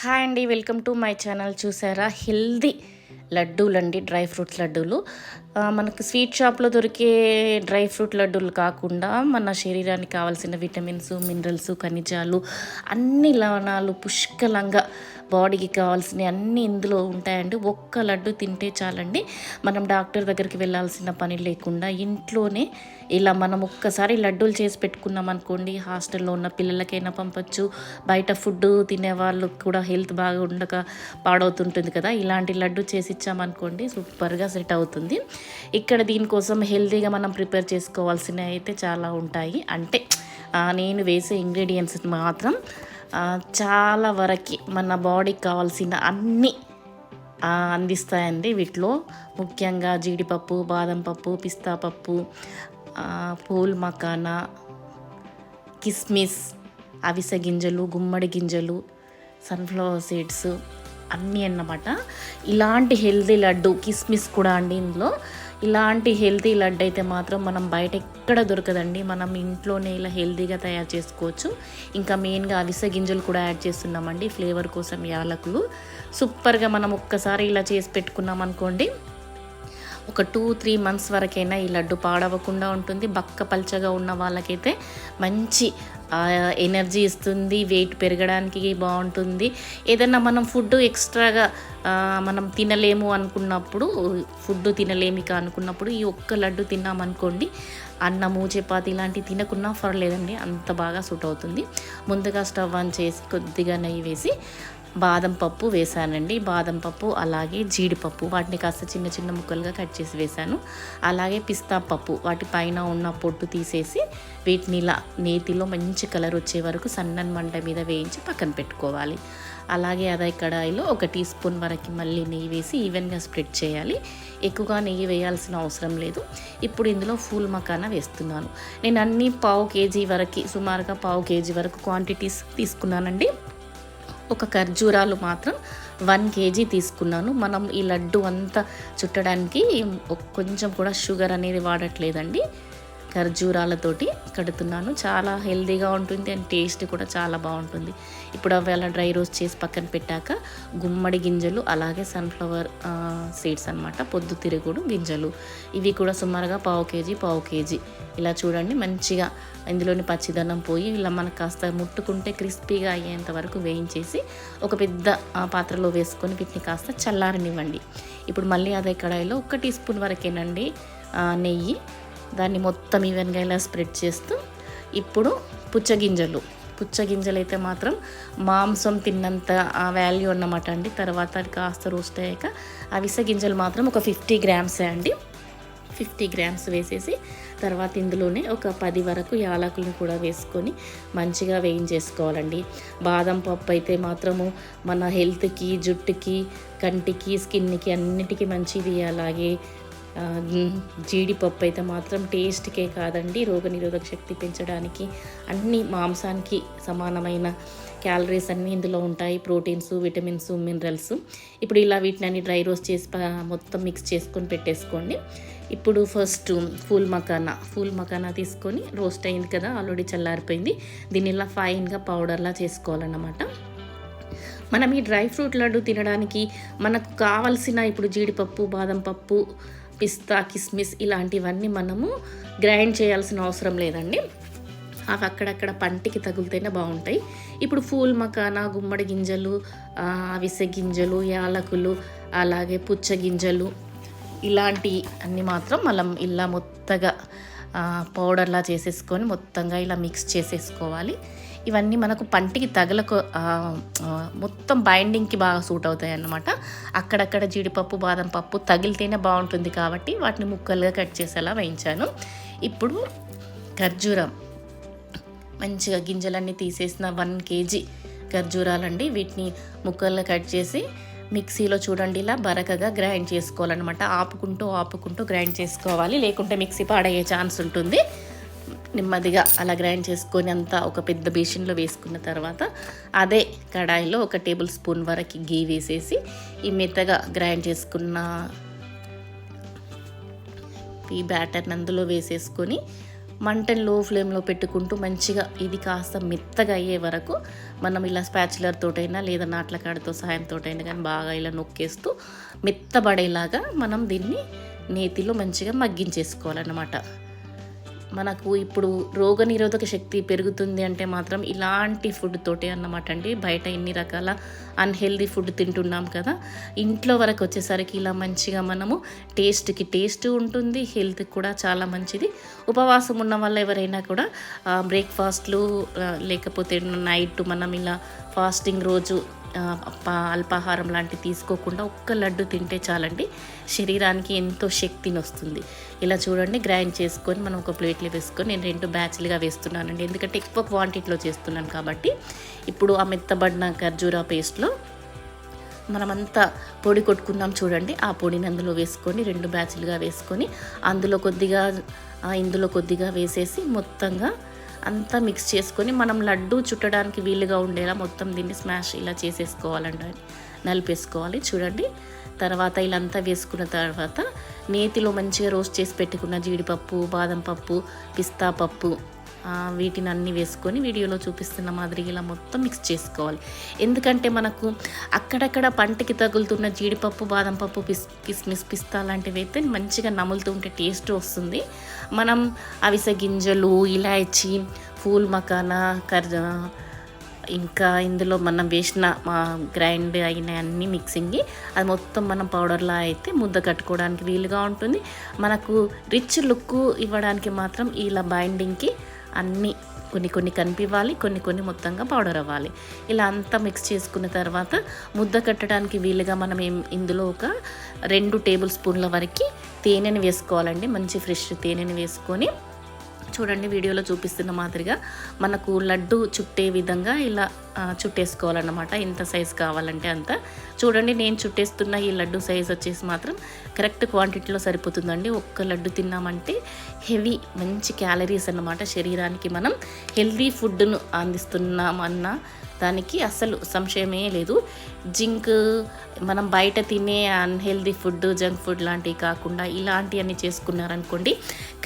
Hi అండి welcome to my channel. చూసారా? Healthy లడ్డూలు అండి డ్రై ఫ్రూట్స్ లడ్డూలు. మనకు స్వీట్ షాప్లో దొరికే డ్రై ఫ్రూట్ లడ్డూలు కాకుండా మన శరీరానికి కావాల్సిన విటమిన్స్ మినరల్స్ ఖనిజాలు అన్ని లవణాలు పుష్కలంగా బాడీకి కావాల్సినవి అన్నీ ఇందులో ఉంటాయండి. ఒక్క లడ్డు తింటే చాలండి. మనం డాక్టర్ దగ్గరికి వెళ్ళాల్సిన పని లేకుండా ఇంట్లోనే ఇలా మనం ఒక్కసారి లడ్డూలు చేసి పెట్టుకున్నాం అనుకోండి హాస్టల్లో ఉన్న పిల్లలకైనా పంపచ్చు. బయట ఫుడ్ తినే వాళ్ళు కూడా హెల్త్ బాగా ఉండక పాడవుతుంటుంది కదా. ఇలాంటి లడ్డు చేసి ఇచ్చామనుకోండి సూపర్గా సెట్ అవుతుంది. ఇక్కడ దీనికోసం హెల్తీగా మనం ప్రిపేర్ చేసుకోవాల్సినవి అయితే చాలా ఉంటాయి. అంటే నేను వేసే ఇంగ్రీడియంట్స్ మాత్రం చాలా వరకు మన బాడీకి కావాల్సిన అన్ని అందిస్తాయండి. వీటిలో ముఖ్యంగా జీడిపప్పు బాదం పప్పు పిస్తా పప్పు పూల్ మకానా కిస్మిస్ అవిసె గింజలు గుమ్మడి గింజలు సన్ఫ్లవర్ సీడ్స్ అన్నీ అన్నమాట. ఇలాంటి హెల్తీ లడ్డు కిస్మిస్ కూడా అండి ఇందులో. ఇలాంటి హెల్తీ లడ్డు అయితే మాత్రం మనం బయట ఎక్కడ దొరకదండి. మనం ఇంట్లోనే ఇలా హెల్తీగా తయారు చేసుకోవచ్చు. ఇంకా మెయిన్గా అవిసె గింజలు కూడా యాడ్ చేస్తున్నామండి ఫ్లేవర్ కోసం యాలకులు. సూపర్గా మనం ఒక్కసారి ఇలా చేసి పెట్టుకున్నాం అనుకోండి ఒక టూ త్రీ మంత్స్ వరకైనా ఈ లడ్డు పాడవకుండా ఉంటుంది. బక్క పల్చగా ఉన్న వాళ్ళకైతే మంచి ఎనర్జీ ఇస్తుంది వెయిట్ పెరగడానికి బాగుంటుంది. ఏదైనా మనం ఫుడ్ ఎక్స్ట్రాగా మనం తినలేము అనుకున్నప్పుడు ఫుడ్ తినలేమిక అనుకున్నప్పుడు ఈ ఒక్క లడ్డు తిన్నామనుకోండి అన్నము చపాతి ఇలాంటివి తినకున్నా పర్లేదండి అంత బాగా సూట్ అవుతుంది. ముందుగా స్టవ్ ఆన్ చేసి కొద్దిగా నెయ్యి వేసి బాదం పప్పు వేసానండి బాదం పప్పు అలాగే జీడిపప్పు. వాటిని కాస్త చిన్న చిన్న ముక్కలుగా కట్ చేసి వేశాను. అలాగే పిస్తా పప్పు వాటి పైన ఉన్న పొట్టు తీసేసి వీటిని ఇలా నేతిలో మంచి కలర్ వచ్చే వరకు సన్నని మంట మీద వేయించి పక్కన పెట్టుకోవాలి. అలాగే అదే కడాయిలో ఒక టీ స్పూన్ వరకు మళ్ళీ నెయ్యి వేసి ఈవెన్గా స్ప్రెడ్ చేయాలి. ఎక్కువగా నెయ్యి వేయాల్సిన అవసరం లేదు. ఇప్పుడు ఇందులో ఫూల్ మకానా వేస్తున్నాను. నేను అన్ని పావు కేజీ వరకు సుమారుగా పావు కేజీ వరకు క్వాంటిటీస్ తీసుకున్నానండి. ఒక ఖర్జూరాలు మాత్రం వన్ కేజీ తీసుకున్నాను. మనం ఈ లడ్డు అంతా చుట్టడానికి కొంచెం కూడా షుగర్ అనేది వాడట్లేదండి. ఖర్జూరాలతోటి కడుతున్నాను. చాలా హెల్దీగా ఉంటుంది అండ్ టేస్ట్ కూడా చాలా బాగుంటుంది. ఇప్పుడు అవి అలా డ్రై రోస్ట్ చేసి పక్కన పెట్టాక గుమ్మడి గింజలు అలాగే సన్ఫ్లవర్ సీడ్స్ అనమాట పొద్దు తిరుగుడు గింజలు. ఇవి కూడా సుమారుగా పావు కేజీ పావు కేజీ. ఇలా చూడండి మంచిగా ఇందులోని పచ్చిదనం పోయి ఇలా మనకు కాస్త ముట్టుకుంటే క్రిస్పీగా అయ్యేంత వరకు వేయించేసి ఒక పెద్ద పాత్రలో వేసుకొని వీటిని కాస్త చల్లారనివ్వండి. ఇప్పుడు మళ్ళీ అదే కడాయిలో ఒక టీ స్పూన్ వరకేనండి నెయ్యి. దాన్ని మొత్తం ఈవెన్గా ఇలా స్ప్రెడ్ చేస్తూ ఇప్పుడు పుచ్చగింజలు. పుచ్చగింజలు అయితే మాత్రం మాంసం తిన్నంత వాల్యూ అన్నమాట అండి. తర్వాత అది కాస్త రోస్ట్ అయ్యాక అవిసె గింజలు మాత్రం ఒక ఫిఫ్టీ గ్రామ్సే అండి. ఫిఫ్టీ గ్రామ్స్ వేసేసి తర్వాత ఇందులోనే ఒక పది వరకు యాలకులను కూడా వేసుకొని మంచిగా వేయించేసుకోవాలండి. బాదం పప్పు అయితే మాత్రము మన హెల్త్కి జుట్టుకి కంటికి స్కిన్కి అన్నిటికీ మంచిది. అలాగే జీడిపప్పు అయితే మాత్రం టేస్ట్కే కాదండి. రోగనిరోధక శక్తి పెంచడానికి అన్ని మాంసానికి సమానమైన క్యాలరీస్ అన్నీ ఇందులో ఉంటాయి. Proteins vitamins minerals. ఇప్పుడు ఇలా వీటిని అన్ని డ్రై రోస్ట్ చేసి మొత్తం మిక్స్ చేసుకొని పెట్టేసుకోండి. ఇప్పుడు ఫస్ట్ ఫూల్ మకానా ఫూల్ మకానా తీసుకొని రోస్ట్ అయింది కదా ఆల్రెడీ చల్లారిపోయింది. దీన్ని ఇలా ఫైన్గా పౌడర్లా చేసుకోవాలన్నమాట. మనం ఈ డ్రై ఫ్రూట్ లడ్డు తినడానికి మనకు కావలసిన ఇప్పుడు జీడిపప్పు బాదం పప్పు పిస్తా కిస్మిస్ ఇలాంటివన్నీ మనము గ్రైండ్ చేయాల్సిన అవసరం లేదండి. అవి అక్కడక్కడ పంటికి తగులుతేనే బాగుంటాయి. ఇప్పుడు ఫూల్ మకానా గుమ్మడి గింజలు అవిసె గింజలు యాలకులు అలాగే పుచ్చ గింజలు ఇలాంటి అన్నీ మాత్రం మనం ఇలా మొత్తగా పౌడర్లా చేసేసుకొని మొత్తంగా ఇలా మిక్స్ చేసేసుకోవాలి. ఇవన్నీ మనకు పంటికి తగలకు మొత్తం బైండింగ్కి బాగా సూట్ అవుతాయి అన్నమాట అక్కడక్కడ జీడిపప్పు బాదం పప్పు తగిలితేనే బాగుంటుంది కాబట్టి వాటిని ముక్కలుగా కట్ చేసేలా వేయించాను. ఇప్పుడు ఖర్జూరం. మంచిగా గింజలన్నీ తీసేసిన వన్ కేజీ ఖర్జూరాలండి. వీటిని ముక్కలుగా కట్ చేసి మిక్సీలో చూడండి ఇలా బరకగా గ్రైండ్ చేసుకోవాలన్నమాట. ఆపుకుంటూ ఆపుకుంటూ గ్రైండ్ చేసుకోవాలి. లేకుంటే మిక్సీ పాడయ్యే ఛాన్స్ ఉంటుంది. నెమ్మదిగా అలా గ్రైండ్ చేసుకొని అంతా ఒక పెద్ద బేసిన్లో వేసుకున్న తర్వాత అదే కడాయిలో ఒక టేబుల్ స్పూన్ వరకు గీ వేసేసి ఈ మెత్తగా గ్రైండ్ చేసుకున్న ఈ బ్యాటర్ని అందులో వేసేసుకొని మంటని లో ఫ్లేమ్లో పెట్టుకుంటూ మంచిగా ఇది కాస్త మెత్తగా అయ్యే వరకు మనం ఇలా స్పాచులర్ తోటైనా లేదా నాట్ల కాడతో కానీ బాగా ఇలా నొక్కేస్తూ మెత్తబడేలాగా మనం దీన్ని నేతిలో మంచిగా మగ్గించేసుకోవాలన్నమాట. మనకు ఇప్పుడు రోగనిరోధక శక్తి పెరుగుతుంది అంటే మాత్రం ఇలాంటి ఫుడ్ తోటే అన్నమాట అండి. బయట ఎన్ని రకాల అన్హెల్దీ ఫుడ్ తింటున్నాం కదా. ఇంట్లో వరకు వచ్చేసరికి ఇలా మంచిగా మనము టేస్ట్కి టేస్ట్ ఉంటుంది హెల్త్కి కూడా చాలా మంచిది. ఉపవాసం ఉన్న వల్ల ఎవరైనా కూడా బ్రేక్ఫాస్ట్లు లేకపోతే నైట్ మనం ఇలా ఫాస్టింగ్ రోజు అల్పాహారం లాంటివి తీసుకోకుండా ఒక్క లడ్డు తింటే చాలండి. శరీరానికి ఎంతో శక్తిని వస్తుంది. ఇలా చూడండి గ్రైండ్ చేసుకొని మనం ఒక ప్లేట్లో వేసుకొని నేను రెండు బ్యాచ్లుగా వేస్తున్నానండి. ఎందుకంటే ఎక్కువ క్వాంటిటీలో చేస్తున్నాను కాబట్టి. ఇప్పుడు ఆ మెత్తబడిన ఖర్జూరా పేస్ట్లో మనమంతా పొడి కొట్టుకున్నాం చూడండి. ఆ పొడిని అందులో వేసుకొని రెండు బ్యాచ్లుగా వేసుకొని అందులో కొద్దిగా ఇందులో కొద్దిగా వేసేసి మొత్తంగా అంతా మిక్స్ చేసుకొని మనం లడ్డు చుట్టడానికి వీలుగా ఉండేలా మొత్తం దీన్ని స్మాష్ ఇలా చేసేసుకోవాలండి. నలిపేసుకోవాలి. చూడండి. తర్వాత ఇలా అంతా వేసుకున్న తర్వాత నేతిలో మంచిగా రోస్ట్ చేసి పెట్టుకున్న జీడిపప్పు బాదం పప్పు పిస్తా పప్పు వీటిని అన్ని వేసుకొని వీడియోలో చూపిస్తున్న మాదిరిగా ఇలా మొత్తం మిక్స్ చేసుకోవాలి. ఎందుకంటే మనకు అక్కడక్కడ పంటకి తగులుతున్న జీడిపప్పు బాదం పప్పు పిస్ కిస్మిస్ పిస్తా లాంటివి అయితే మంచిగా నములుతూ ఉంటే టేస్ట్ వస్తుంది. మనం అవిసె గింజలు ఇలాచి పూల్ మకానా కర్ ఇంకా ఇందులో మనం వేసిన గ్రైండ్ అయిన అన్ని మిక్సింగ్ అది మొత్తం మనం పౌడర్లా అయితే ముద్ద కట్టుకోవడానికి వీలుగా ఉంటుంది. మనకు రిచ్ లుక్ ఇవ్వడానికి మాత్రం ఇలా బైండింగ్కి అన్నీ కొన్ని కొన్ని కనిపివ్వాలి కొన్ని కొన్ని మొత్తంగా పౌడర్ అవ్వాలి. ఇలా అంతా మిక్స్ చేసుకున్న తర్వాత ముద్ద కట్టడానికి వీలుగా మనం ఏం ఇందులో ఒక రెండు టేబుల్ స్పూన్ల వరకు తేనెని వేసుకోవాలండి. మంచి ఫ్రెష్ తేనెని వేసుకొని చూడండి వీడియోలో చూపిస్తున్న మాదిరిగా మనకు లడ్డు చుట్టే విధంగా ఇలా చుట్టేసుకోవాలన్నమాట. ఎంత సైజ్ కావాలంటే అంత చూడండి నేను చుట్టేస్తున్న ఈ లడ్డు సైజ్ వచ్చేసి మాత్రం కరెక్ట్ క్వాంటిటీలో సరిపోతుందండి. ఒక్క లడ్డు తిన్నామంటే హెవీ మంచి క్యాలరీస్ అన్నమాట. శరీరానికి మనం హెల్దీ ఫుడ్ను అందిస్తున్నామన్న దానికి అసలు సంశయమే లేదు. జింక్ మనం బయట తినే అన్హెల్దీ ఫుడ్ జంక్ ఫుడ్ లాంటివి కాకుండా ఇలాంటివన్నీ చేసుకున్నారనుకోండి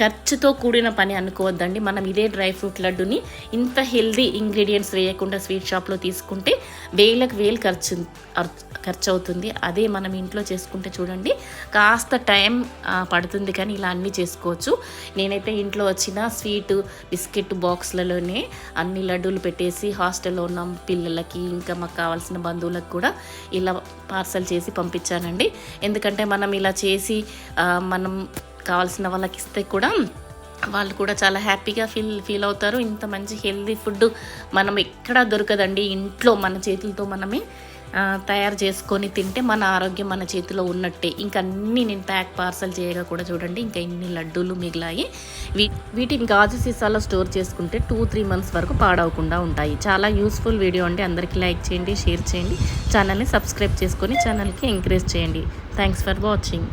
ఖర్చుతో కూడిన పని అనుకోవద్దండి. మనం ఇదే డ్రై ఫ్రూట్ లడ్డుని ఇంత హెల్దీ ఇంగ్రీడియంట్స్ వేయకుండా స్వీట్ షాప్లో తీసుకుంటే వేలకు వేలు ఖర్చు ఖర్చు అవుతుంది అదే మనం ఇంట్లో చేసుకుంటే చూడండి కాస్త టైం పడుతుంది కానీ ఇలా అన్నీ చేసుకోవచ్చు. నేనైతే ఇంట్లో వచ్చిన స్వీట్ బిస్కెట్ బాక్స్లలోనే అన్ని లడ్డూలు పెట్టేసి హాస్టల్లో ఉన్న పిల్లలకి ఇంకా మాకు కావాల్సిన బంధువులకు కూడా ఇలా పార్సల్ చేసి పంపించానండి. ఎందుకంటే మనం ఇలా చేసి మనం కావాల్సిన వాళ్ళకి ఇస్తే కూడా వాళ్ళు కూడా చాలా హ్యాపీగా ఫీల్ ఫీల్ అవుతారు. ఇంత మంచి హెల్దీ ఫుడ్ మనం ఎక్కడా దొరకదండి. ఇంట్లో మన చేతులతో మనమే తయారు చేసుకొని తింటే మన ఆరోగ్యం మన చేతిలో ఉన్నట్టే. ఇంకా అన్నీ నేను ప్యాక్ పార్సల్ చేయగా కూడా చూడండి ఇంకా ఇన్ని లడ్డూలు మిగిలాయి. వీ వీటిని గాజు సీసాలో స్టోర్ చేసుకుంటే టూ త్రీ మంత్స్ వరకు పాడవకుండా ఉంటాయి. చాలా యూస్ఫుల్ వీడియో అండి. అందరికీ లైక్ చేయండి షేర్ చేయండి. ఛానల్ని సబ్స్క్రైబ్ చేసుకొని ఛానల్కి ఎంకరేజ్ చేయండి. Thanks for watching.